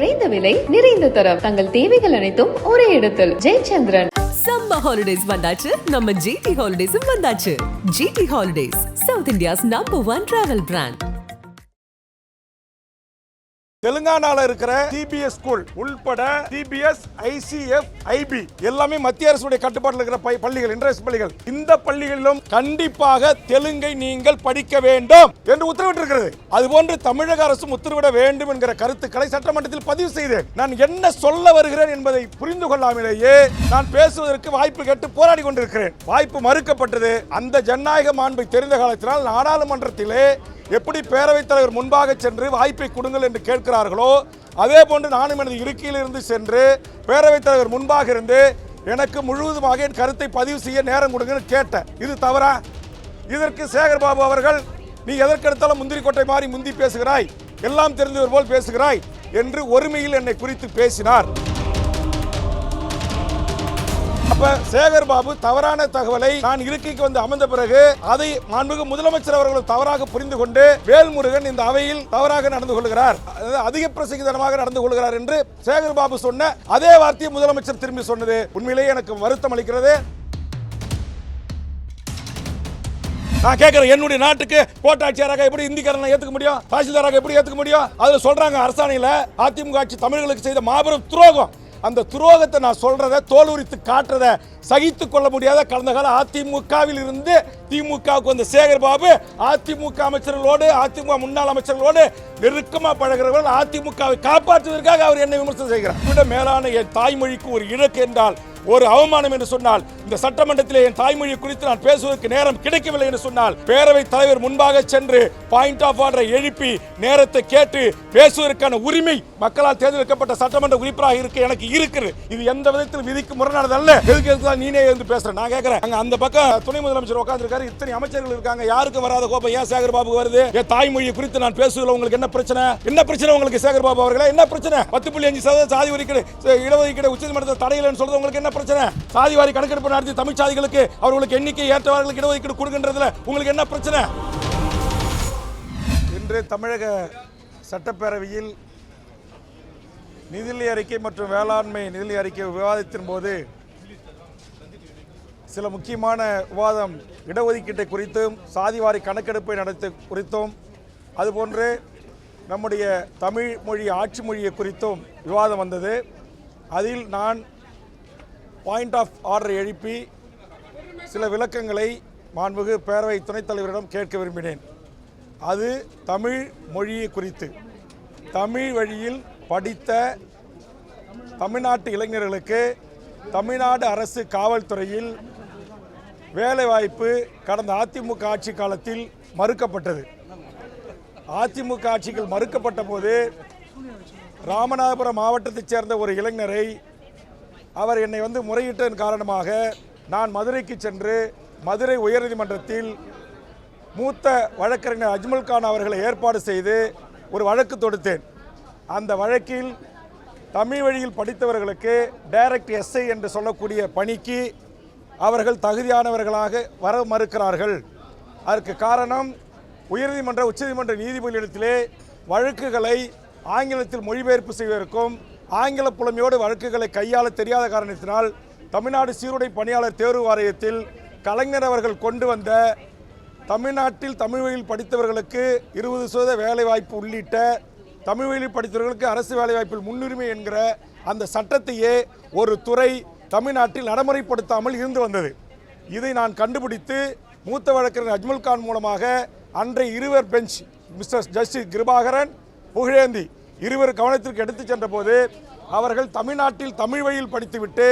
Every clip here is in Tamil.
குறைந்த விலை நிறைந்த தரம். தங்கள் தேவைகள் அனைத்தும் ஒரே இடத்தில். ஜெயச்சந்திரன். சம்ம ஹாலிடேஸ் வந்தாச்சு. நம்ம ஜிடி ஹாலிடேஸும் வந்தாச்சு. GT holidays south India's number one travel brand தெலுங்கானால இருக்கிற சிபிஎஸ் ஸ்கூல் உள்பட சிபிஎஸ் ஐசிஎஃப் ஐபி எல்லாமே மத்திய அரசுடைய கட்டுப்பாட்டில் இருக்கிற பள்ளிகள் இன்ட்ரெஸ்ட் பள்ளிகள். இந்த பள்ளிகளிலும் கண்டிப்பாக தெலுங்கை நீங்கள் படிக்க வேண்டும் என்று உத்தரவிட்டிருக்கிறது. அதுபோன்று தமிழக அரசும் உத்தரவிட வேண்டும் என்கிற கருத்துக்களை சட்டமன்றத்தில் பதிவு செய்தேன். நான் என்ன சொல்ல வருகிறேன் என்பதை புரிந்து கொள்ளாமலேயே நான் பேசுவதற்கு வாய்ப்பு கேட்டு போராடி கொண்டிருக்கிறேன். வாய்ப்பு மறுக்கப்பட்டது. அந்த ஜனநாயக மாண்பை தெரிந்த காலத்தினால் நாடாளுமன்றத்திலே எப்படி பேரவைத் தலைவர் முன்பாக சென்று வாய்ப்பை கொடுங்கள் என்று கேட்கிறார்களோ அதே போன்று நானும் எனது இருக்கையிலிருந்து சென்று பேரவைத் தலைவர் முன்பாக இருந்து எனக்கு முழுவதுமாக என் கருத்தை பதிவு செய்ய நேரம் கொடுங்கன்னு கேட்டேன். இது தவறா? இதற்கு சேகர் பாபு அவர்கள் நீ எதற்கெடுத்தாலும் முந்திரி கொட்டை மாறி முந்தி பேசுகிறாய் எல்லாம் தெரிந்தவர் போல் பேசுகிறாய் என்று ஒருமையில் என்னை குறித்து பேசினார். அப்ப சேகர் பாபு தவறான தகவலை நான் இருக்கைக்கு வந்து அமர்ந்த பிறகு அதை மாண்புக்கு முதலமைச்சர் அவர்கள் தவறாக புரிந்து கொண்டு வேல்முருகன் இந்த அவையில் தவறாக நடந்து கொள்கிறார். அதாவது அதிக பிரசங்கிதனமாக நடந்து கொள்கிறார் என்று சேகர் பாபு சொன்ன அதே வார்த்தையை முதலமைச்சர் திரும்பி சொன்னது. உண்மையிலேயே எனக்கு வருத்தம் அளிக்கிறது. நான் கேட்கிறேன் என்னுடைய நாட்டுக்கு கோட்டாட்சியராக எப்படி இந்திக்காரன் ஏத்துக்க முடியும்? தாசில்தாராக எப்படி ஏத்துக்க முடியும்? அதுல சொல்றாங்க அரசாணையில அதிமுக ஆட்சி தமிழர்களுக்கு செய்த மாபெரும் துரோகம். அந்த துரோகத்தை நான் சொல்றத தோல் உரித்து காட்டுறத சகித்து கொள்ள முடியாத கடந்த கால அதிமுகவில் இருந்து திமுகவுக்கு வந்த சேகர் பாபு அதிமுக அமைச்சர்களோடு அதிமுக முன்னாள் அமைச்சர்களோடு நெருக்கமாக பழகிறவர்கள் அதிமுகவை காப்பாற்றுவதற்காக அவர் என்னை விமர்சனம் செய்கிறார். விட மேலான என் தாய்மொழிக்கு ஒரு இலக்கு என்றால் ஒரு அவமானம் என்று சொன்னால் இந்த சட்டமன்றத்தில் என் தாய்மொழி குறித்து நான் பேசுவதற்கு நேரம் கிடைக்கவில்லை என்று சொன்னால் பேரவைத் தலைவர் முன்பாக சென்று பாயிண்ட் ஆஃப் ஆர்டரை எழுப்பி நேரத்தை கேட்டு பேசுவதற்கான உரிமை மக்களால் தேர்ந்தெடுக்கப்பட்ட சட்டமன்ற உறுப்பினராக இருக்க எனக்கு இருக்குது. இது எந்த விதத்தில் விதிக்கு முரணானது அல்ல எதுக்கு நீனே வந்து பேசுற? நான் கேட்கிறேன் அங்க அந்த பக்கம் துணை முதலமைச்சர் உட்காந்துருக்காரு இத்தனை அமைச்சர்கள் இருக்காங்க. யாருக்கு வராத கோபம்? ஏன் சேகர் பாபு வருது? என் தாய்மொழி குறித்து நான் பேசுவதில் உங்களுக்கு என்ன பிரச்சனை? என்ன பிரச்சனை உங்களுக்கு சேகர் பாபு அவர்களே? என்ன பிரச்சனை? பத்து புள்ளி அஞ்சு சதவீதம் சாதி ஒதுக்கீடு இடஒதுக்கீடு உச்சநீதிமன்றத்தில் தடையில் சொல்றது உங்களுக்கு என்ன பிரச்சனை? சாதி வாரி கணக்கெடுப்பு நடத்தி தமிழ் சாதிகளுக்கு அவர்களுக்கு எண்ணிக்கை ஏற்றவர்களுக்கு இடஒதுக்கீடு கொடுக்கின்றதுல உங்களுக்கு என்ன பிரச்சனை? இன்று தமிழக சட்டப்பேரவையில் நிதிநிலை அறிக்கை மற்றும் வேளாண்மை நிதிநிலை அறிக்கை விவாதத்தின் போது சில முக்கியமான விவாதம் இடஒதுக்கீட்டை குறித்தும் சாதிவாரி கணக்கெடுப்பை நடத்த குறித்தும் அதுபோன்று நம்முடைய தமிழ் மொழி ஆட்சி மொழியை குறித்தும் விவாதம் வந்தது. அதில் நான் பாயிண்ட் ஆஃப் ஆர்டர் எழுப்பி சில விளக்கங்களை மாண்புகு பேரவை துணைத் தலைவரிடம் கேட்க விரும்பினேன். அது தமிழ் மொழியை குறித்து. தமிழ் வழியில் படித்த தமிழ்நாட்டு இளைஞர்களுக்கு தமிழ்நாடு அரசு காவல்துறையில் வேலைவாய்ப்பு கடந்த அதிமுக ஆட்சி காலத்தில் மறுக்கப்பட்டது. அதிமுக ஆட்சிகள் மறுக்கப்பட்ட போது ராமநாதபுரம் மாவட்டத்தைச் சேர்ந்த ஒரு இளைஞரை அவர் என்னை வந்து முறையிட்டதன் காரணமாக நான் மதுரைக்கு சென்று மதுரை உயர்நீதிமன்றத்தில் மூத்த வழக்கறிஞர் அஜ்மல் கான் அவர்களை ஏற்பாடு செய்து ஒரு வழக்கு தொடுத்தேன். அந்த வழக்கில் தமிழ் வழியில் படித்தவர்களுக்கு டைரக்ட் எஸ்ஐ என்று சொல்லக்கூடிய பணிக்கு அவர்கள் தகுதியானவர்களாக வர மறுக்கிறார்கள். அதற்கு காரணம் உயர்நீதிமன்ற உச்சநீதிமன்ற நீதிபதியிடத்திலே வழக்குகளை ஆங்கிலத்தில் மொழிபெயர்ப்பு செய்வதற்கும் ஆங்கில புலமையோடு வழக்குகளை கையாள தெரியாத காரணத்தினால் தமிழ்நாடு சீருடை பணியாளர் தேர்வு வாரியத்தில் கலைஞர் அவர்கள் கொண்டு வந்த தமிழ்நாட்டில் தமிழ் வழியில் படித்தவர்களுக்கு இருபது சதவீத வேலைவாய்ப்பு உள்ளிட்ட தமிழ் வழியில் படித்தவர்களுக்கு அரசு வேலைவாய்ப்பில் முன்னுரிமை என்கிற அந்த சட்டத்தையே ஒரு துறை தமிழ்நாட்டில் நடைமுறைப்படுத்தாமல் இருந்து வந்தது. இதை நான் கண்டுபிடித்து மூத்த வழக்கறிஞர் அஜ்மல் கான் மூலமாக அன்றைய இருவர் bench mister justice Kirubakaran Pugazhendhi இருவர் கவனத்திற்கு எடுத்துச் சென்றபோது அவர்கள் தமிழ்நாட்டில் தமிழ் வழியில் படித்துவிட்டு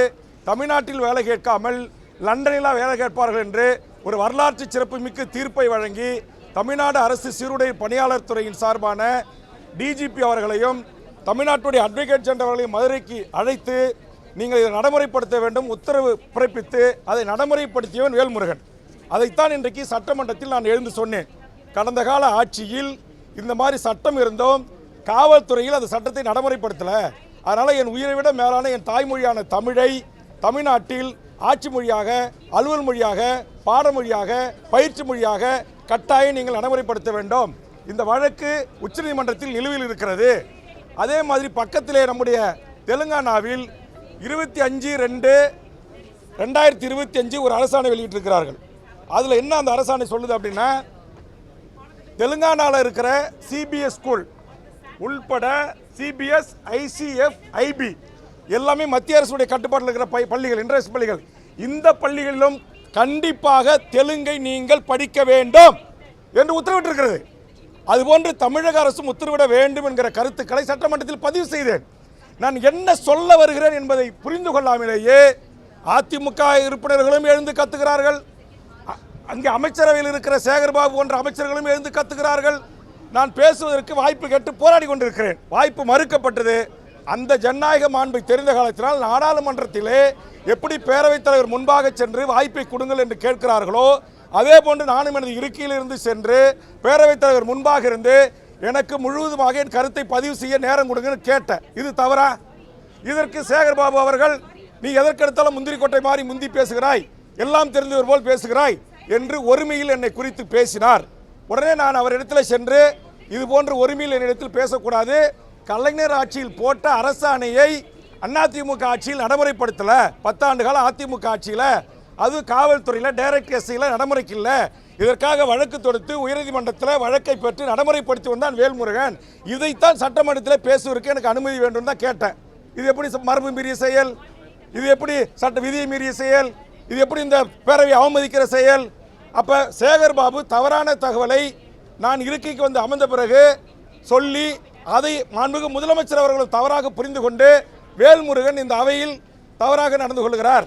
தமிழ்நாட்டில் வேலை கேட்காமல் லண்டனில் வேலை கேட்பார்கள் என்று ஒரு வரலாற்று சிறப்புமிக்க தீர்ப்பை வழங்கி தமிழ்நாடு அரசு சீருடை பணியாளர் துறையின் சார்பான டிஜிபி அவர்களையும் தமிழ்நாட்டுடைய அட்வொகேட் சென்றவர்களையும் மதுரைக்கு அழைத்து நீங்கள் இதை நடைமுறைப்படுத்த வேண்டும் உத்தரவு பிறப்பித்து அதை நடைமுறைப்படுத்தியவன் வேல்முருகன். அதைத்தான் இன்றைக்கு சட்டமன்றத்தில் நான் எழுந்து சொன்னேன். கடந்த கால ஆட்சியில் இந்த மாதிரி சட்டம் இருந்தோம். காவல்துறையில் அந்த சட்டத்தை நடைமுறைப்படுத்தலை. அதனால் என் உயிரை விட மேலான என் தாய்மொழியான தமிழை தமிழ்நாட்டில் ஆட்சி மொழியாக அலுவல் மொழியாக பாடமொழியாக பயிற்சி மொழியாக கட்டாயம் நீங்கள் நடைமுறைப்படுத்த வேண்டும். இந்த வழக்கு உச்சநீதிமன்றத்தில் நிலுவையில் இருக்கிறது. அதே மாதிரி பக்கத்திலே நம்முடைய தெலுங்கானாவில் இருபத்தி அஞ்சு ரெண்டு ரெண்டாயிரத்தி இருபத்தி அஞ்சு ஒரு அரசாணை வெளியிட்டிருக்கிறார்கள். அதில் என்ன அந்த அரசாணை சொல்லுது அப்படின்னா தெலுங்கானாவில் இருக்கிற சிபிஎஸ் ஸ்கூல் உள்பட சிபிஎஸ் ஐசிஎஃப் ஐபி எல்லாமே மத்திய அரசுடைய கட்டுப்பாட்டில் இருக்கிற பை- பள்ளிகள் இன்டர்நேஷனல் பள்ளிகள். இந்த பள்ளிகளிலும் கண்டிப்பாக தெலுங்கை நீங்கள் படிக்க வேண்டும் என்று உத்தரவிட்டிருக்கிறது. அதுபோன்று தமிழக அரசும் உத்தரவிட வேண்டும் என்கிற கருத்துக்களை சட்டமன்றத்தில் பதிவு செய்தேன். நான் என்ன சொல்ல வருகிறேன் என்பதை புரிந்து கொள்ளாமலேயே அதிமுக உறுப்பினர்களும் எழுந்து கத்துகிறார்கள். அ- அங்கே அமைச்சரவையில் இருக்கிற சேகர்பாபு போன்ற அமைச்சர்களும் எழுந்து கத்துகிறார்கள். நான் பேசுவதற்கு வாய்ப்பு கேட்டு போராடி கொண்டிருக்கிறேன். வாய்ப்பு மறுக்கப்பட்டது. அந்த ஜனநாயக மாண்பை தெரிந்த காலத்தினால் நாடாளுமன்றத்திலே எப்படி பேரவைத் தலைவர் முன்பாக சென்று வாய்ப்பை கொடுங்கள் என்று கேட்கிறார்களோ அதே போன்று நானும் எனது இருக்கையிலிருந்து சென்று பேரவைத் தலைவர் முன்பாக இருந்து எனக்கு முழுவதுமாக என் கருத்தை பதிவு செய்ய நேரம் கொடுங்கன்னு கேட்டேன். இது தவறா? இதற்கு சேகர்பாபு அவர்கள் நீ எதற்கெடுத்தாலும் முந்திரி கொட்டை மாறி முந்தி பேசுகிறாய். எல்லாம் தெரிந்தவர் போல் பேசுகிறாய் என்று ஒருமையில் என்னை குறித்து பேசினார். உடனே நான் அவரிடத்தில் சென்று இது போன்ற ஒருமையில் என்னிடத்தில் பேசக்கூடாது. கலைஞர் ஆட்சியில் போட்ட அரசாணையை அதிமுக ஆட்சியில் நடைமுறைப்படுத்தலை. பத்தாண்டு காலம் அதிமுக ஆட்சியில். அது காவல்துறையில் டைரக்ட் எஸ்சியில் நடைமுறைக்கு இல்லை இதற்காக வழக்கு தொடுத்து உயர்நீதிமன்றத்தில் வழக்கை பெற்று நடைமுறைப்படுத்தி வந்தான் வேல்முருகன். இதைத்தான் சட்டமன்றத்தில் பேசுவதற்கு எனக்கு அனுமதி வேண்டும் தான் கேட்டேன். இது எப்படி மரபு மீறிய செயல்? இது எப்படி சட்ட விதியை மீறிய செயல்? இது எப்படி இந்த பேரவை அவமதிக்கிற செயல்? அப்போ சேகர் பாபு தவறான தகவலை நான் இருக்கைக்கு வந்து அமர்ந்த பிறகு சொல்லி அதை மாண்புமிகு முதலமைச்சர் அவர்கள் தவறாக புரிந்து கொண்டு வேல்முருகன் இந்த அவையில் தவறாக நடந்து கொள்கிறார்.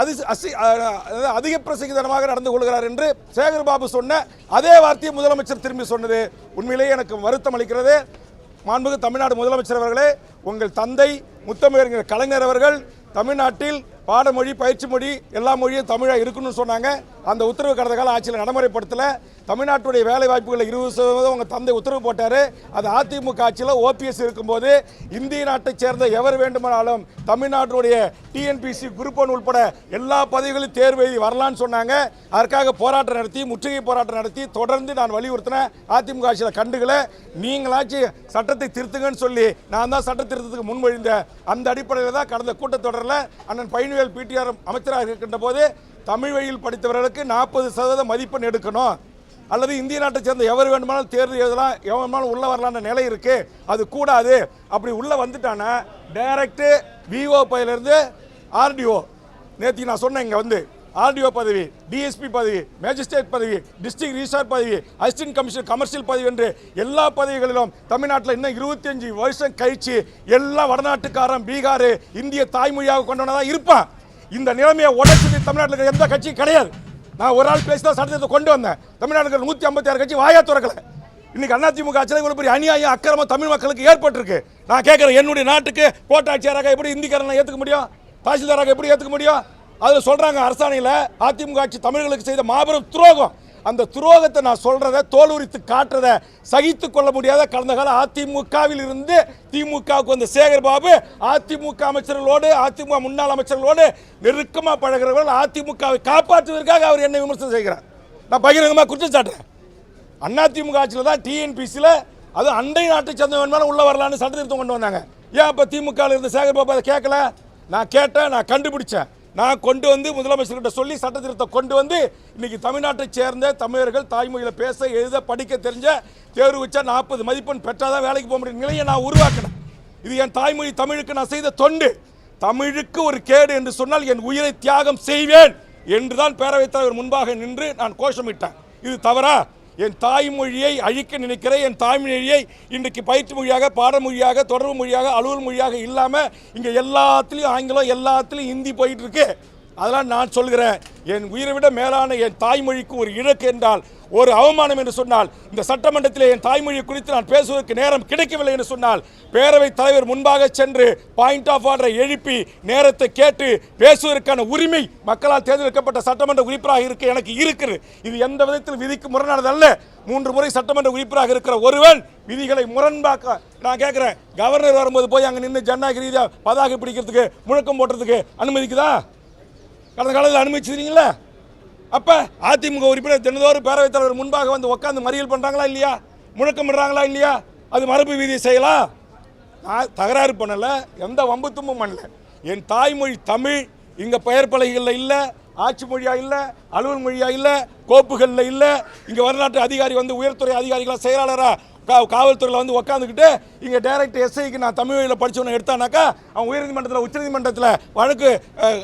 அது அசி அதாவது அதிக பிரசங்கிதனமாக நடந்து கொள்கிறார் என்று சேகர் பாபு சொன்ன அதே வார்த்தையை முதலமைச்சர் திரும்பி சொன்னது. உண்மையிலேயே எனக்கு வருத்தம் அளிக்கிறது. மாண்புமிகு தமிழ்நாடு முதலமைச்சர் அவர்களே உங்கள் தந்தை முத்தமிழறிஞர் கலைஞர் அவர்கள் தமிழ்நாட்டில் பாடமொழி பயிற்சி மொழி எல்லா மொழியும் தமிழாக இருக்கணும்னு சொன்னாங்க. அந்த உத்தரவு கடந்த கால ஆட்சியில் நடைமுறைப்படுத்தலை. தமிழ்நாட்டுடைய வேலை வாய்ப்புகளில் இருபது சதவீதம் உங்கள் தந்தை உத்தரவு போட்டார். அது அதிமுக ஆட்சியில் ஓபிஎஸ் இருக்கும்போது இந்திய நாட்டைச் சேர்ந்த எவர் வேண்டுமானாலும் தமிழ்நாட்டுடைய டிஎன்பிசி குரூப் ஒன் உட்பட எல்லா பதவிகளையும் தேர்வு எழுதி வரலான்னு சொன்னாங்க. அதற்காக போராட்டம் நடத்தி முற்றுகை போராட்டம் நடத்தி தொடர்ந்து நான் வலியுறுத்தினேன் அதிமுக ஆட்சியில் கண்டுகளை நீங்களாச்சும் சட்டத்தை திருத்துங்கன்னு சொல்லி நான் தான் சட்ட திருத்தத்துக்கு முன்மொழிந்தேன் அந்த அடிப்படையில் தான் கடந்த கூட்டத்தொடரில் அண்ணன் பழனிவேல் பிடிஆர் அமைச்சராக இருக்கின்ற போது தமிழ் வழியில் படித்தவர்களுக்கு நாற்பது சதவீதம் மதிப்பெண் எடுக்கணும். அல்லது இந்திய நாட்டை சேர்ந்த எவர் வேண்டுமானாலும் தேர்தல் எழுதலாம் எவன் வேணுமானாலும் உள்ள வரலாம்னு நிலை இருக்கு. அது கூடாது. அப்படி உள்ள வந்துட்டானா டைரக்டு விஓ பதவியிலிருந்து ஆர்டிஓ நேற்று நான் சொன்னேன் இங்கே வந்து. ஆர்டிஓ பதவி டிஎஸ்பி பதவி மேஜிஸ்ட்ரேட் பதவி டிஸ்ட்ரிக்ட் ரிசார்ட் பதவி அசிஸ்டன்ட் கமிஷனர் கமர்ஷியல் பதவி என்று எல்லா பதவிகளிலும் தமிழ்நாட்டில் இன்னும் இருபத்தஞ்சு வருஷம் கழிச்சு எல்லா வடநாட்டுக்காரன் பீகார் இந்திய தாய்மொழியாக கொண்டவனாக தான் இருப்பான். இந்த நிலைமையை உடைச்சது தமிழ்நாட்டில் இருக்கிற எந்த கட்சியும் கிடையாது. நான் ஒரு ஆள் பேசி தான் சட்டத்தை கொண்டு வந்தேன். தமிழ்நாடு நூற்றி ஐம்பத்தி ஆறு கட்சி வாயா திறக்கல. இன்னைக்கு அதிமுக ஆட்சியில் இவ்வளவு பெரிய அநியாயம் அக்கிரமம் தமிழ் மக்களுக்கு ஏற்பட்டிருக்கு. நான் கேட்குறேன் என்னுடைய நாட்டுக்கு கோட்டாட்சியராக எப்படி இந்திக்காரனை ஏற்றுக்க முடியும்? தாசில்தாராக எப்படி ஏற்றுக்க முடியும்? அதில் சொல்றாங்க அரசாணையில் அதிமுக ஆட்சி தமிழர்களுக்கு செய்த மாபெரும் துரோகம். அந்த துரோகத்தை நான் சொல்கிறத தோலுரித்து காட்டுறத சகித்து கொள்ள முடியாத கடந்த கால அதிமுகவில் இருந்து திமுகவுக்கு வந்த சேகர்பாபு அதிமுக அமைச்சர்களோடு அதிமுக முன்னாள் அமைச்சர்களோடு நெருக்கமாக பழகிறவர்கள் அதிமுகவை காப்பாற்றுவதற்காக அவர் என்ன விமர்சனம் செய்கிறார். நான் பகிரங்கமாக குற்றம் சாட்டுறேன். அதிமுக ஆட்சியில் தான் டிஎன்பிசியில் அது அண்டை நாட்டை சேர்ந்தவன் மேலே உள்ளே வரலான்னு சட்டத்திருத்தம் கொண்டு வந்தாங்க. ஏன் அப்போ திமுகவில் இருந்த சேகர்பாபு அதை கேட்கல? நான் கேட்டேன் நான் கண்டுபிடிச்சேன். நான் கொண்டு வந்து முதலமைச்சர்கிட்ட சொல்லி சட்டத்திருத்தம் கொண்டு வந்து இன்னைக்கு தமிழ்நாட்டை சேர்ந்த தமிழர்கள் தாய்மொழியில் பேச எழுத படிக்க தெரிஞ்ச தேர்வு வச்சா நாற்பது மதிப்பெண் பெற்றால் தான் வேலைக்கு போக முடியும். நிலையை நான் உருவாக்கினேன். இது என் தாய்மொழி தமிழுக்கு நான் செய்த தொண்டு. தமிழுக்கு ஒரு கேடு என்று சொன்னால் என் உயிரை தியாகம் செய்வேன் என்றுதான் பேரவைத் தலைவர் முன்பாக நின்று நான் கோஷமிட்டேன். இது தவறா? என் தாய்மொழியை அழிக்க நினைக்கிற என் தாய்மொழியை இன்றைக்கு பயிற்சி மொழியாக பாடமொழியாக தொடர்பு மொழியாக அலுவல் மொழியாக இல்லாமல் இங்கே எல்லாத்துலேயும் ஆங்கிலம் எல்லாத்துலேயும் ஹிந்தி போயிட்டுருக்கு அதெல்லாம் நான் சொல்கிறேன் என் உயிரை விட மேலான என் தாய்மொழிக்கு ஒரு இழக்கு என்றால் ஒரு அவமானம் என்று சொன்னால் இந்த சட்டமன்றத்தில் என் தாய்மொழி குறித்து நான் பேசுவதற்கு நேரம் கிடைக்கவில்லை என்று சொன்னால் பேரவைத் தலைவர் முன்பாக சென்று பாயிண்ட் ஆஃப் ஆர்டரை எழுப்பி நேரத்தை கேட்டு பேசுவதற்கான உரிமை மக்களால் தேர்ந்தெடுக்கப்பட்ட சட்டமன்ற உறுப்பினராக இருக்க எனக்கு இருக்குது இது எந்த விதத்தில் விதிக்கு முரணானது அல்ல. மூன்று முறை சட்டமன்ற உறுப்பினராக இருக்கிற ஒருவன் விதிகளை முரண்பாக்க நான் கேட்குறேன் கவர்னர் வரும்போது போய் அங்கே நின்று ஜனநாயக ரீதியாக பதாகை பிடிக்கிறதுக்கு முழக்கம் போடுறதுக்கு அனுமதிக்குதா? கடந்த காலத்தில் அனுமதிச்சிருக்கீங்களா அப்போ அதிமுக உறுப்பினர் தினதோறும் பேரவைத் தலைவர் முன்பாக வந்து உட்காந்து மறியல் பண்ணுறாங்களா இல்லையா? முழக்கம் இல்லையா? அது மரபு வீதியை செய்யலாம் நான் தகராறு பண்ணலை எந்த வம்புத்தும்பும் பண்ணல. என் தாய்மொழி தமிழ் இங்கே பெயர் பலகைகளில் இல்லை ஆட்சி மொழியாக இல்லை அலுவல் மொழியாக இல்லை கோப்புகளில் இல்லை. இங்கே வரலாற்று அதிகாரி வந்து உயர்துறை அதிகாரிகளாக செயலாளரா கா காவல்துறையில் வந்து உக்காந்துக்கிட்டு இங்கே டைரக்ட் எஸ்ஐக்கு நான் தமிழ் வழியில் படித்தவனை எடுத்தானாக்கா அவன் உயர்நீதிமன்றத்தில் உச்சநீதிமன்றத்தில் வழக்கு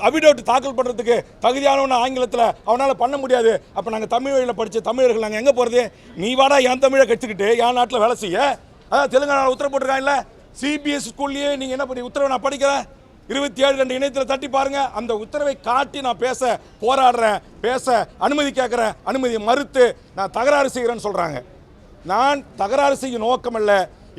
அபிடோட் தாக்கல் பண்ணுறதுக்கு தகுதியானவன ஆங்கிலத்தில் அவனால் பண்ண முடியாது. அப்போ நாங்கள் தமிழ் வழியில் படித்த தமிழர்கள் நாங்கள் எங்கே போகிறது நீ வாடா என் தமிழை கற்றுக்கிட்டு என் நாட்டில் வேலை செய்ய. அதான் தெலுங்கானாவில் உத்தரவு போட்டிருக்காங்கல்ல சிபிஎஸ் ஸ்கூல்லையே நீங்கள் என்ன பண்ணி உத்தரவை நான் படிக்கிறேன். இருபத்தி ஏழு ரெண்டு இணையத்தில் தட்டி பாருங்க. அந்த உத்தரவை காட்டி நான் பேச போராடுறேன். பேச அனுமதி கேட்குறேன் அனுமதியை மறுத்து நான் தகராறு செய்கிறேன்னு சொல்கிறாங்க நான் தகராறு செய்யும் நோக்கமல்ல.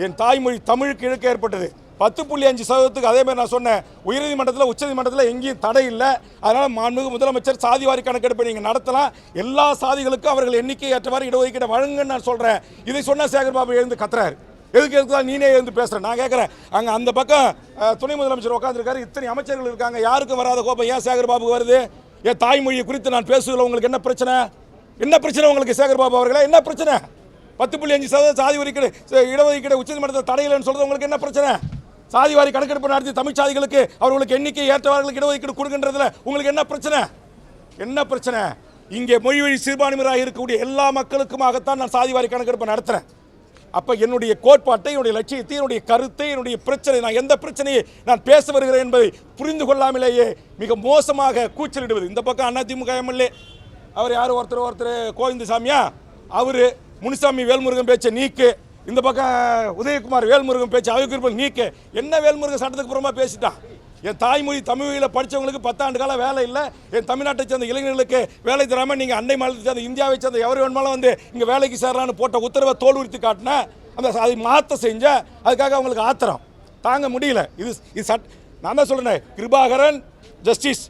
என் தாய்மொழி தமிழுக்கு இழுக்க ஏற்பட்டது. பத்து புள்ளி அஞ்சு சதவீதத்துக்கு அதே மாதிரி நான் சொன்னேன். உயர்நீதிமன்றத்தில் உச்சநீதிமன்றத்தில் எங்கேயும் தடை இல்லை. அதனால் மாண்புமிகு முதலமைச்சர் சாதிவாரி கணக்கெடுப்பை நீங்கள் நடத்தலாம். எல்லா சாதிகளுக்கும் அவர்கள் எண்ணிக்கை ஏற்றவாறு இடஒதுக்கீடு வழங்குன்னு நான் சொல்கிறேன் இதை சொன்ன சேகர்பாபு எழுந்து கத்துறாரு. எதுக்கு எதுக்கு தான் நீனே எழுந்து பேசுகிறேன் நான் கேட்குறேன் அங்கே அந்த பக்கம் துணை முதலமைச்சர் உட்காந்துருக்காரு இத்தனை அமைச்சர்கள் இருக்காங்க. யாருக்கும் வராத கோபம் ஏன் சேகர் வருது? என் தாய்மொழியை குறித்து நான் பேசுவதில் உங்களுக்கு என்ன பிரச்சனை? என்ன பிரச்சனை உங்களுக்கு சேகர் பாபு அவர்களே? என்ன பிரச்சனை? பத்து புள்ளி அஞ்சு சதவீதம் சாதி ஒதுக்கீடு ச- இடஒதுக்கீடு உச்சநீதிமன்றத்தில் தடையில்லைன்னு சொல்கிறது உங்களுக்கு என்ன பிரச்சனை? சாதிவாரி கணக்கெடுப்பு நடத்தி தமிழ் சாதிகளுக்கு அவர்களுக்கு எண்ணிக்கை ஏற்றவர்களுக்கு இடஒதுக்கீடு கொடுக்கின்றதுல உங்களுக்கு என்ன பிரச்சனை? என்ன பிரச்சனை? இங்கே மொழி வழி சிறுபான்மையராக இருக்கக்கூடிய எல்லா மக்களுக்குமாகத்தான் நான் சாதிவாரி கணக்கெடுப்பு நடத்துகிறேன் அப்போ என்னுடைய கோட்பாட்டை என்னுடைய லட்சியத்தை என்னுடைய கருத்தை என்னுடைய பிரச்சனை நான் எந்த பிரச்சனையை நான் பேச வருகிறேன் என்பதை புரிந்து கொள்ளாமலேயே மிக மோசமாக கூச்சலிடுவது. இந்த பக்கம் அதிமுக எம்எல்ஏ அவர் யார்? ஒருத்தர் ஒருத்தர் கோவிந்தசாமியா? அவர் முனிசாமி வேல்முருகன் பேச்சை நீக்கு இந்த பக்கம் உதயகுமார் வேல்முருகன் பேச்சு அவைக்குறிப்பில் நீக்கு. என்ன வேல்முருகன் சட்டத்துக்கு புறமா பேசிட்டான்? என் தாய்மொழி தமிழ்மொழியில் படித்தவங்களுக்கு பத்தாண்டு காலம் வேலை இல்லை. என் தமிழ்நாட்டை சேர்ந்த இளைஞர்களுக்கு வேலை தராமல் நீங்கள் அண்டை மாநிலத்தை சேர்ந்த இந்தியாவை சேர்ந்த எவர் வேணுமாலும் வந்து இங்கே வேலைக்கு சேரலான்னு போட்ட உத்தரவை தோல் உரித்து காட்டினேன் அந்த அதை மாற்ற செஞ்ச அதுக்காக அவங்களுக்கு ஆத்திரம். தாங்க முடியல. இது இது சட் நான் தான் சொல்கிறேன் கிருபாகரன் ஜஸ்டிஸ்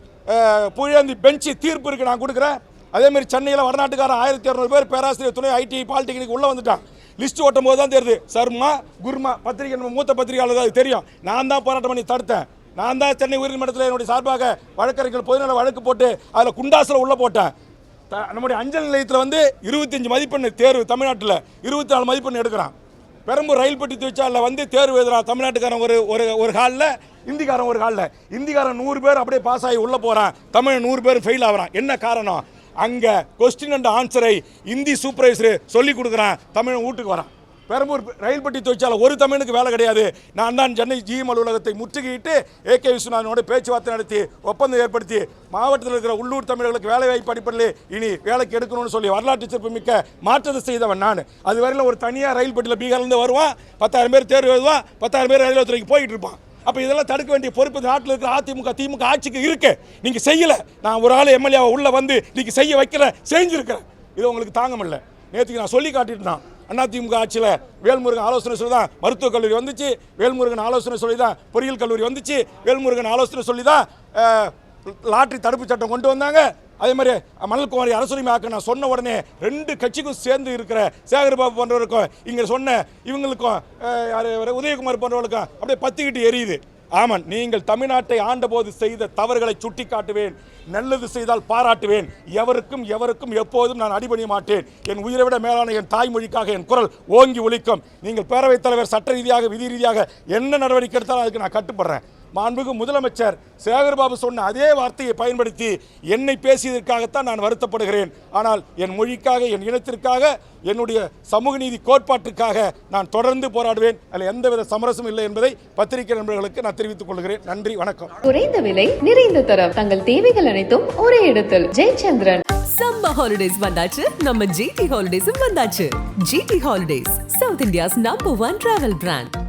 புழந்தி பெஞ்சு தீர்ப்பு இருக்குது நான் கொடுக்குறேன். அதே மாதிரி சென்னையில் வடநாட்டுக்காரன் ஆயிரத்தி இரநூறு பேர் பேராசிரியர் துணை ஐடி பாலிடெக்னிக் உள்ளே வந்துட்டான். லிஸ்ட் ஓட்டும் போது தான் தெரியுது. சர்மா குர்மா பத்திரிகை நம்ம மூத்த பத்திரிகையாளர் தான். அது தெரியும். நான் தான் போராட்டம் பண்ணி தடுத்தேன். நான் தான் சென்னை உயர்நீதிமன்றத்தில் என்னுடைய சார்பாக வழக்கறிஞர்கள் பொதுநல வழக்கு போட்டு அதில் குண்டாசில் உள்ளே போட்டேன். த- நம்முடைய அஞ்சல் நிலையத்தில் வந்து இருபத்தஞ்சு மதிப்பெண் தேர்வு தமிழ்நாட்டில். இருபத்தி நாலு மதிப்பெண் எடுக்கிறான். பெரம்பூர் ரயில் பெட்டி தொழிற்சாலையில் வந்து தேர்வு எழுதுறான் தமிழ்நாட்டுக்காரன் ஒரு ஒரு ஒரு ஹாலில் இந்திக்காரன் ஒரு ஹாலில். இந்திக்காரன் நூறு பேர் அப்படியே பாஸ் ஆகி உள்ளே போகிறான் தமிழ் நூறு பேர் ஃபெயில் ஆகுறான். என்ன காரணம்? அங்கே கொஸ்டின் அண்ட் ஆன்சரை இந்தி சூப்பர்வைசர் சொல்லி கொடுக்குறான். தமிழன் வீட்டுக்கு வரான். பெரம்பூர் ரயில்பட்டி தொழிற்சாலை ஒரு தமிழுக்கு வேலை கிடையாது. நான் தான் சென்னை ஜிஎம் அலுவலகத்தை முற்றுகையிட்டு கே விஸ்வநாதனோட பேச்சுவார்த்தை நடத்தி ஒப்பந்தம் ஏற்படுத்தி மாவட்டத்தில் இருக்கிற உள்ளூர் தமிழர்களுக்கு வேலை வாய்ப்பு அடிப்படையில் இனி வேலைக்கு எடுக்கணும்னு சொல்லி வரலாற்று சிறப்பு மிக்க மாற்றத்தை செய்தவன் நான். அதுவரையில் ஒரு தனியாக ரயில்பட்டியில் பீகார்லேருந்து வருவான் பத்தாயிரம் பேர் தேர்வு எழுதுவான் பத்தாயிரம் பேர் ரயில்வே துறைக்கு போயிட்டு இருப்பான். அப்போ இதெல்லாம் தடுக்க வேண்டிய பொறுப்பு நாட்டில் இருக்கிற அதிமுக திமுக ஆட்சிக்கு இருக்கு. நீங்கள் செய்யலை. நான் ஒரு ஆள் எம்எல்ஏவை உள்ளே வந்து இன்றைக்கி செய்ய வைக்கிறேன் செஞ்சுருக்கிறேன். இது உங்களுக்கு தாங்க முடியல நேற்றுக்கு நான் சொல்லி காட்டிட்டு அதிமுக ஆட்சியில் வேல்முருகன் ஆலோசனை சொல்லி தான் மருத்துவக் கல்லூரி வந்துச்சு. வேல்முருகன் ஆலோசனை சொல்லி தான் பொறியியல் கல்லூரி வந்துச்சு. வேல்முருகன் ஆலோசனை சொல்லி தான் லாட்ரி தடுப்பு சட்டம் கொண்டு வந்தாங்க. அதே மாதிரி மணல்குமாரி அரசுரிமை ஆக்க நான் சொன்ன உடனே ரெண்டு கட்சிக்கும் சேர்ந்து இருக்கிற சேகர்பாபு போன்றவருக்கும் இங்கே சொன்ன இவங்களுக்கும் யார் உதயகுமார் போன்றவர்களுக்கும் அப்படியே பத்திக்கிட்டு எரியுது. ஆமாம் நீங்கள் தமிழ்நாட்டை ஆண்டபோது செய்த தவறுகளை சுட்டி காட்டுவேன் நல்லது செய்தால் பாராட்டுவேன் எவருக்கும் எவருக்கும் எப்போதும் நான் அடிபணிய மாட்டேன். என் உயிரை விட மேலான என் தாய்மொழிக்காக என் குரல் ஓங்கி ஒலிக்கும். நீங்கள் பேரவைத் தலைவர் சட்ட ரீதியாக விதி ரீதியாக என்ன நடவடிக்கை எடுத்தாலும் அதுக்கு நான் கட்டுப்படுறேன். மாண்புமிகு முதலமைச்சர் சேகர்பாபு சொன்ன அதே வார்த்தையை பயன்படுத்தி என்னை பேசியதற்காகத்தான் நான் வருத்தப்படுகிறேன். ஆனால் என் மொழிக்காக என் இனத்திற்காக என்னுடைய சமூக நீதி கோட்பாட்டுக்காக நான் தொடர்ந்து போராடுவேன். அதில் எந்தவித சமரசமும் இல்லை என்பதை பத்திரிகை நண்பர்களுக்கு நான் தெரிவித்துக் கொள்கிறேன். நன்றி வணக்கம். குறைந்த விலை நிறைந்த தரம். தங்கள் தேவைகள் அனைத்தும் ஒரே இடத்தில். ஜெயச்சந்திரன். சம்மர் ஹாலிடேஸ் வந்தாச்சு. நம்ம ஜிடி ஹாலிடேஸும் வந்தாச்சு. GT holidays south India's number one travel brand